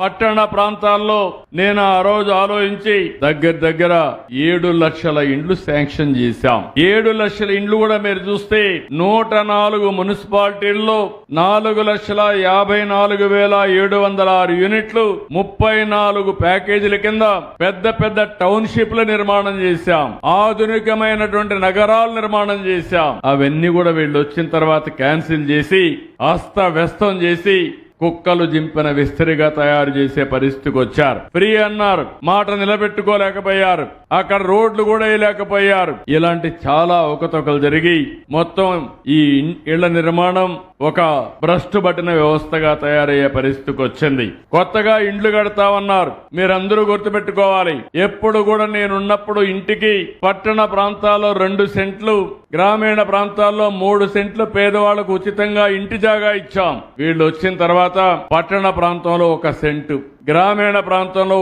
పట్టణ ప్రాంతాల్లో నేను ఆ రోజు ఆలోచించి దగ్గర దగ్గర ఏడు లక్షల ఇండ్లు శాంక్షన్ చేశాం. ఏడు లక్షల ఇండ్లు కూడా మీరు చూస్తే నూట నాలుగు మున్సిపాలిటీల్లో నాలుగు లక్షల యాభై నాలుగు వేల ఏడు వందల ఆరు యూనిట్లు ముప్పై నాలుగు ప్యాకేజీల కింద పెద్ద పెద్ద టౌన్షిప్ల నిర్మాణం చేశాం. ఆధునికమైనటువంటి నగరాలు నిర్మాణం చేశాం. అవన్నీ కూడా వీళ్ళు వచ్చిన తర్వాత క్యాన్సిల్ చేసి అస్తవ్యస్తం చేసి కుక్కలు జింపిన విస్తరిగా తయారు చేసే పరిస్థితికి వచ్చారు. ఫ్రీ అన్నారు. మాట నిలబెట్టుకోలేకపోయారు. అక్కడ రోడ్లు కూడా వేయలేకపోయారు. ఇలాంటి చాలా అవకతవకలు జరిగి మొత్తం ఈ ఇళ్ళ నిర్మాణం ఒక భ్రష్టు పట్టిన వ్యవస్థగా తయారయ్యే పరిస్థితికి వచ్చింది. కొత్తగా ఇండ్లు కడతామన్నారు. మీరందరూ గుర్తుపెట్టుకోవాలి. ఎప్పుడు కూడా నేనున్నప్పుడు ఇంటికి పట్టణ ప్రాంతాల్లో రెండు సెంట్లు గ్రామీణ ప్రాంతాల్లో మూడు సెంట్లు పేదవాళ్ళకు ఉచితంగా ఇంటి జాగా ఇచ్చాం. వీళ్ళు వచ్చిన తర్వాత పట్టణ ప్రాంతంలో ఒక సెంటు గ్రామీణ ప్రాంతంలో